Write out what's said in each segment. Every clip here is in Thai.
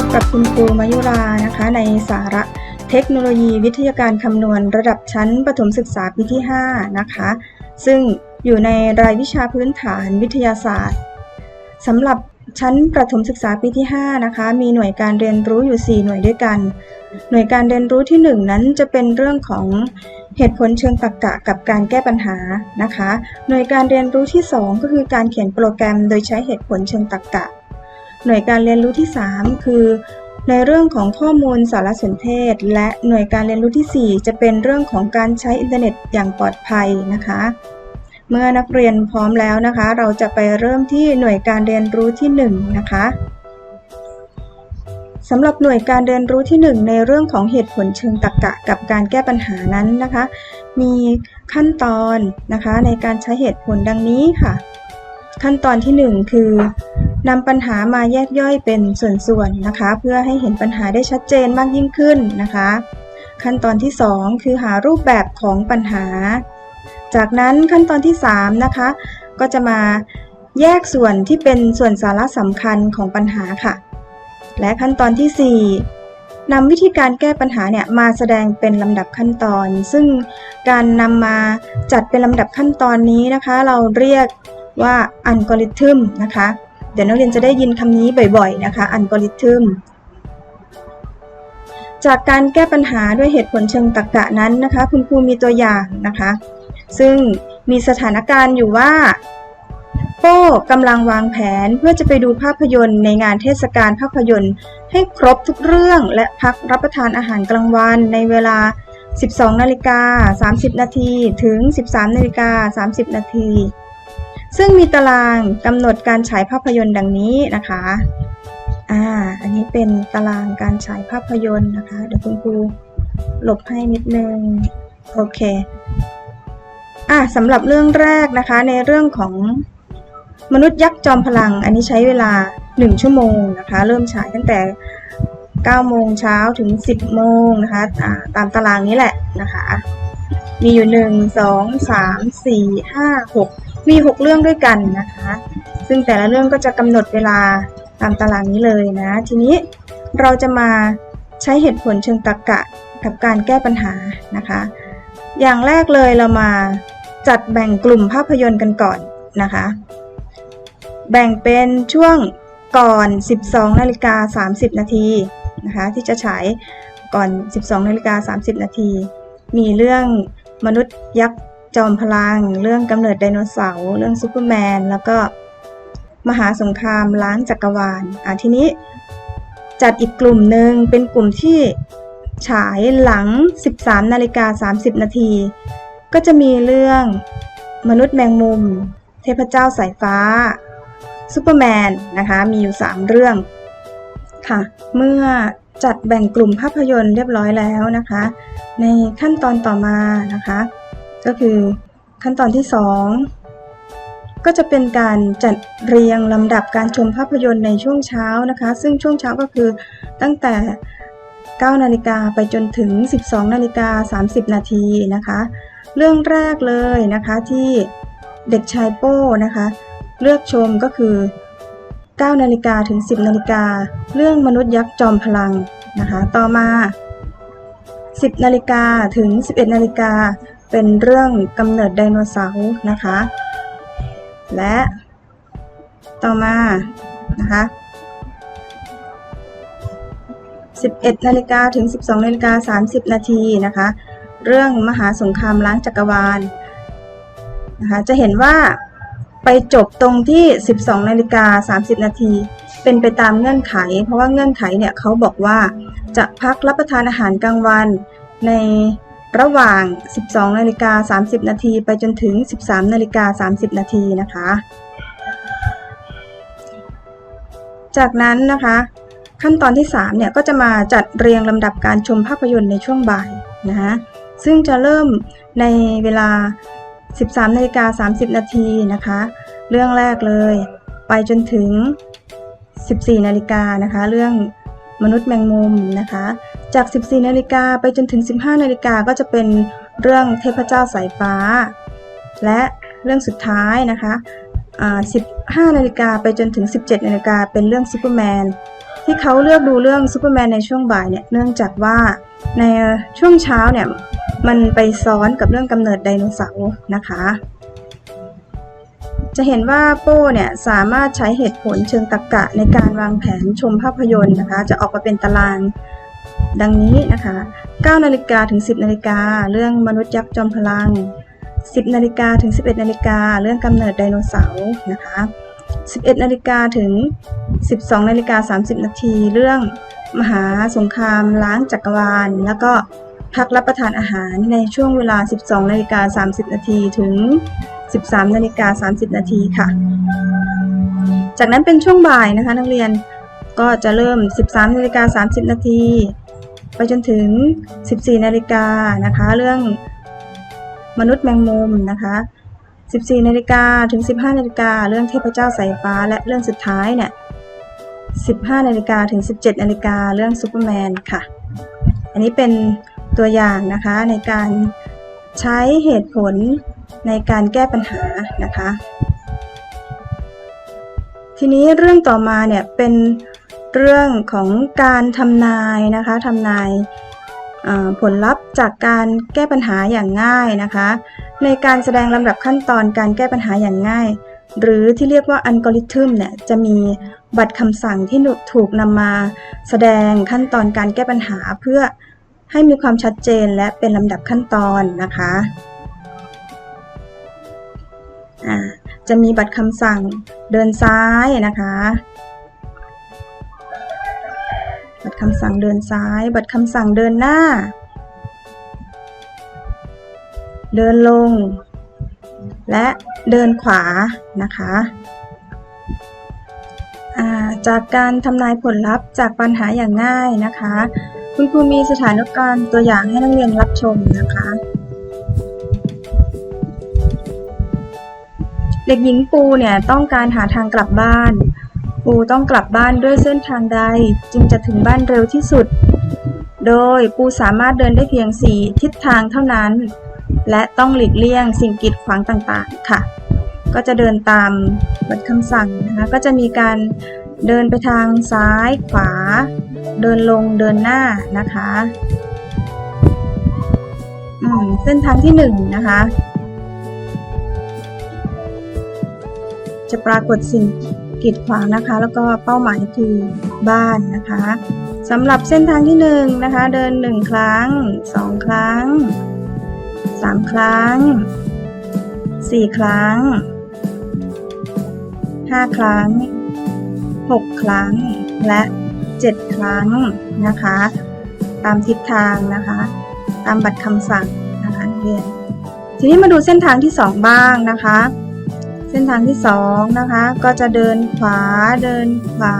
บกับคุณครูมายุรานะคะ ในสาระเทคโนโลยีวิทยาการคำนวณระดับชั้นประถมศึกษาปีที่ 5 นะคะ ซึ่งอยู่ในรายวิชาพื้นฐานวิทยาศาสตร์สำหรับชั้นประถมศึกษาปีที่ 5 นะคะ มีหน่วยการเรียนรู้อยู่ 4 หน่วยด้วยกัน หน่วยการเรียนรู้ที่ 1 นั้นจะเป็นเรื่องของเหตุผลเชิงตรรกะกับการแก้ปัญหานะคะ หน่วยการเรียนรู้ที่ 2 ก็คือการเขียนโปรแกรมโดยใช้เหตุผลเชิงตรรกะ หน่วยการเรียนรู้ที่ 3 คือ ในเรื่องของข้อมูลสารสนเทศ และหน่วยการเรียนรู้ทีสี่ 4 จะเป็นเรื่องของการใช้อินเทอร์เน็ตอย่างปลอดภัยนะคะ เมื่อนักเรียนพร้อมแล้วนะคะ เราจะไปเริ่มที่หน่วยการเรียนรู้ที่ 1 นะคะสำหรับหน่วยการเรียนรู้ที่ 1 ในเรื่องของเหตุผลเชิงตรรกะกับการแก้ปัญหานั้นนะคะ มีขั้นตอนนะคะในการใช้เหตุผลดังนี้ค่ะ ขั้นตอนที่ 1 คือ นำปัญหามาแยกย่อยเป็นส่วนๆนะคะ เพื่อให้เห็นปัญหาได้ชัดเจนมากยิ่งขึ้นนะคะ ขั้นตอนที่ 2 คือหารูปแบบของปัญหา จากนั้นขั้นตอนที่ 3 นะคะ ก็จะมาแยกส่วนที่เป็นส่วนสาระสำคัญของปัญหาค่ะ และขั้นตอนที่ 4นำวิธีการแก้ปัญหาเนี่ยมาแสดงเป็นลำดับขั้นตอน ซึ่งการนำมาจัดเป็นลำดับขั้นตอนนี้นะคะ เราเรียกว่าอัลกอริทึมนะคะ ดี๋ยวนักเรียนจะได้ยินคำนี้บ่อยๆนะคะอัลกอริทึมจากการแก้ปัญหาด้วยเหตุผลเชิงตรรกะนั้นนะคะ คุณครูมีตัวอย่างนะคะ ซึ่งมีสถานการณ์อยู่ว่า โป้กำลังวางแผนเพื่อจะไปดูภาพยนตร์ในงานเทศกาลภาพยนตร์ ให้ครบทุกเรื่องและพักรับประทานอาหารกลางวันในเวลา 12นาฬิกา30 นาทีถึง 13นาฬิกา30 นาที ซึ่งมีตารางกำหนดการฉายภาพยนตร์ดังนี้นะคะ อ่า อันนี้เป็นตารางการฉายภาพยนตร์นะคะ เดี๋ยวคุณครูหลบให้นิดนึง โอเค อ่าสำหรับเรื่องแรกนะคะ ในเรื่องของมนุษย์ยักษ์จอมพลัง อันนี้ใช้เวลา 1 ชั่วโมงนะคะ เริ่มฉายตั้งแต่ 9 โมงเช้าถึง 10 โมงนะคะอ่าตามตารางนี้แหละนะคะ มีอยู่ 1 2 3 4 5 6 มี 6 เรื่องด้วยกันนะคะ ซึ่งแต่ละเรื่องก็จะกำหนดเวลาตามตารางนี้เลยนะ ทีนี้เราจะมาใช้เหตุผลเชิงตรรกะกับการแก้ปัญหานะคะ อย่างแรกเลยเรามาจัดแบ่งกลุ่มภาพยนตร์กันก่อนนะคะ แบ่งเป็นช่วงก่อน 12นาฬิกา30 นาทีนะคะที่จะฉายก่อน 12นาฬิกา30 นาที มีเรื่องมนุษย์ยักษ์ จอมพลัง เรื่องกำเนิดไดโนเสาร์ เรื่องซูเปอร์แมน แล้วก็มหาสงครามล้างจักรวาลอะทีนี้จัดอีกกลุ่มหนึ่งเป็นกลุ่มที่ฉายหลัง 13นาฬิกา30 นาที ก็จะมีเรื่องมนุษย์แมงมุม เทพเจ้าสายฟ้าซูเปอร์แมนนะคะ มีอยู่ 3 เรื่องค่ะ เมื่อจัดแบ่งกลุ่มภาพยนตร์เรียบร้อยแล้วนะคะ ในขั้นตอนต่อมานะคะ ก็คือขั้นตอนที่ 2 ก็จะเป็นการจัดเรียงลำดับการชมภาพยนตร์ในช่วงเช้านะคะ ซึ่งช่วงเช้าก็คือตั้งแต่ 9 นาฬิกาไปจนถึง 12 นาฬิกา 30 นาทีนะคะ เรื่องแรกเลยนะคะที่เด็กชายโป้นะคะ เลือกชมก็คือ 9 นาฬิกาถึง 10 นาฬิกา เรื่องมนุษย์ยักษ์จอมพลังนะคะ ต่อมา 10 นาฬิกาถึง 11 นาฬิกา เป็นเรื่องกำเนิดไดโนเสาร์นะคะ และต่อมานะคะ11นาฬิกาถึง 12นาฬิกา30 นาทีนะคะ เรื่องมหาสงครามล้างจักรวาลนะคะจะเห็นว่าไปจบตรงที่ 12นาฬิกา30 นาที เป็นไปตามเงื่อนไข เพราะว่าเงื่อนไขเนี่ยเขาบอกว่าจะพักรับประทานอาหารกลางวันใน ระหว่าง 12 นาฬิกา 30 นาทีไปจนถึง 13 นาฬิกา 30 นาทีนะคะ จากนั้นนะคะ ขั้นตอนที่ 3 เนี่ยก็จะมาจัดเรียงลำดับการชมภาพยนตร์ในช่วงบ่ายนะคะซึ่งจะเริ่มในเวลา 13 นาฬิกา 30 นาทีนะคะ เรื่องแรกเลย ไปจนถึง 14 นาฬิกานะคะ เรื่อง มนุษย์แมงมุมนะคะ จาก 14 นาฬิกาไปจนถึง 15 นาฬิกาก็จะเป็นเรื่องเทพเจ้าสายฟ้า และเรื่องสุดท้ายนะคะอ่า15 นาฬิกาไปจนถึง 17 นาฬิกาเป็นเรื่องซูเปอร์แมนที่เขาเลือกดูเรื่องซูเปอร์แมนในช่วงบ่ายเนี่ยเนื่องจากว่าในช่วงเช้าเนี่ยมันไปซ้อนกับเรื่องกำเนิดไดโนเสาร์นะคะ จะเห็นว่าโป้เนี่ยสามารถใช้เหตุผลเชิงตรรกะในการวางแผนชมภาพยนตร์นะคะ จะออกมาเป็นตารางดังนี้นะคะ9นาฬิกาถึง 10นาฬิกาเรื่องมนุษย์ยักษ์จอมพลัง 10นาฬิกาถึง 11นาฬิกาเรื่องกำเนิดไดโนเสาร์นะคะ 11นาฬิกาถึง 12นาฬิกา30 นาทีเรื่องมหาสงครามล้างจักรวาล แล้วก็พักรับประทานอาหารในช่วงเวลา 12นาฬิกา30 นาทีถึง 13นาฬิกา30 นาทีค่ะ จากนั้นเป็นช่วงบ่ายนะคะ นักเรียนก็จะเริ่ม 13นาฬิกา30 นาทีไปจนถึง 14นาฬิกานะคะ เรื่องมนุษย์แมงมุมนะคะ 14นาฬิกาถึง 15นาฬิกาเรื่องเทพเจ้าสายฟ้า และเรื่องสุดท้ายเนี่ย 15นาฬิกาถึง 17นาฬิกาเรื่องซูเปอร์แมนค่ะ อันนี้เป็นตัวอย่างนะคะในการใช้เหตุผล ในการแก้ปัญหานะคะ ทีนี้เรื่องต่อมาเนี่ยเป็นเรื่องของการทำนายนะคะทำนายผลลัพธ์จากการแก้ปัญหาอย่างง่ายนะคะ ในการแสดงลำดับขั้นตอนการแก้ปัญหาอย่างง่าย หรือที่เรียกว่าอัลกอริทึมเนี่ยจะมีบัตรคำสั่งที่ถูกนำมาแสดงขั้นตอนการแก้ปัญหาเพื่อให้มีความชัดเจนและเป็นลำดับขั้นตอนนะคะ จะมีบัตรคำสั่งเดินซ้ายนะคะ บัตรคำสั่งเดินซ้าย บัตรคำสั่งเดินหน้า เดินลง และเดินขวานะคะจากการทำนายผลลัพธ์จากปัญหาอย่างง่ายนะคะ คุณครูมีสถานการณ์ตัวอย่างให้นักเรียนรับชมนะคะ เด็กหญิงปูเนี่ยต้องการหาทางกลับบ้าน ปูต้องกลับบ้านด้วยเส้นทางใดจึงจะถึงบ้านเร็วที่สุด โดยปูสามารถเดินได้เพียง4ทิศทางเท่านั้น และต้องหลีกเลี่ยงสิ่งกีดขวางต่างๆ ค่ะ ก็จะเดินตามบัตรคำสั่งนะคะ ก็จะมีการเดินไปทางซ้ายขวา เดินลงเดินหน้านะคะเส้นทางที่หนึ่งนะคะ จะปรากฏสิ่งกีดขวางนะคะ แล้วก็เป้าหมายคือบ้านนะคะสำหรับเส้นทางที่หนึ่งนะคะ เดินหนึ่งครั้งสองครั้งสามครั้งสี่ครั้งห้าครั้งหกครั้งและเจ็ดครั้งนะคะ ตามทิศทางนะคะ ตามบัตรคำสั่งนะคะเรียนทีนี้มาดูเส้นทางที่สองบ้างนะคะ เส้นทางที่สองนะคะ ก็จะเดินขวาเดินขวา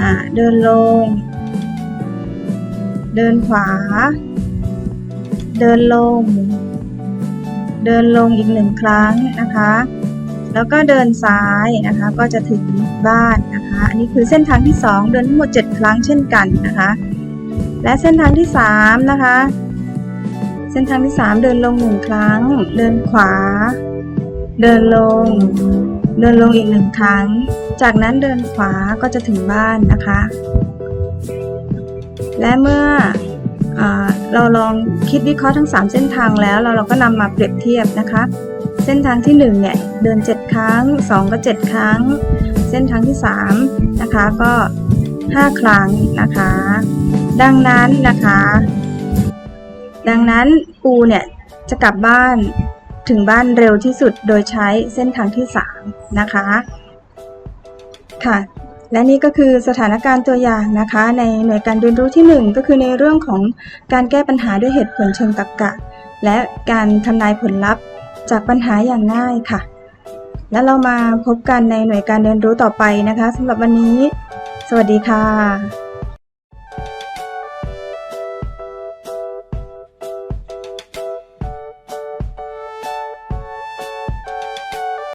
อ่าเดินลง เดินขวา เดินลง เดินลงอีกหนึ่งครั้งนะคะ แล้วก็เดินซ้ายนะคะ ก็จะถึงบ้านนะคะ อันนี้คือเส้นทางที่ 2 เดินทั้งหมด 7 ครั้งเช่นกันนะคะ และเส้นทางที่ 3 นะคะ เส้นทางที่ 3 เดินลงหนึ่งครั้ง เดินขวา เดินลง เดินลงอีกหนึ่งครั้ง จากนั้นเดินขวาก็จะถึงบ้านนะคะ และเมื่ออเราลองคิดวิเคราะห์ทั้ง 3 เส้นทางแล้วเราเราก็นำมาเปรียบเทียบนะคะ เส้นทางที่1เนี่ยเดิน 7 ครั้ง 2 ก็ 7 ครั้ง เส้นทางที่3นะคะก็ 5 ครั้งนะคะ ดังนั้นนะคะ ดังนั้นปูเนี่ยจะกลับบ้านถึงบ้านเร็วที่สุดโดยใช้เส้นทางที่ 3 นะคะ ค่ะ และนี่ก็คือสถานการณ์ตัวอย่างนะคะ ในหน่วยการเรียนรู้ที่ 1 ก็คือในเรื่องของการแก้ปัญหาด้วยเหตุผลเชิงตรรกะและการทำนายผลลัพธ์จากปัญหาอย่างง่ายค่ะ แล้วเรามาพบกันในหน่วยการเรียนรู้ต่อไปนะคะสำหรับวันนี้ สวัสดีค่ะ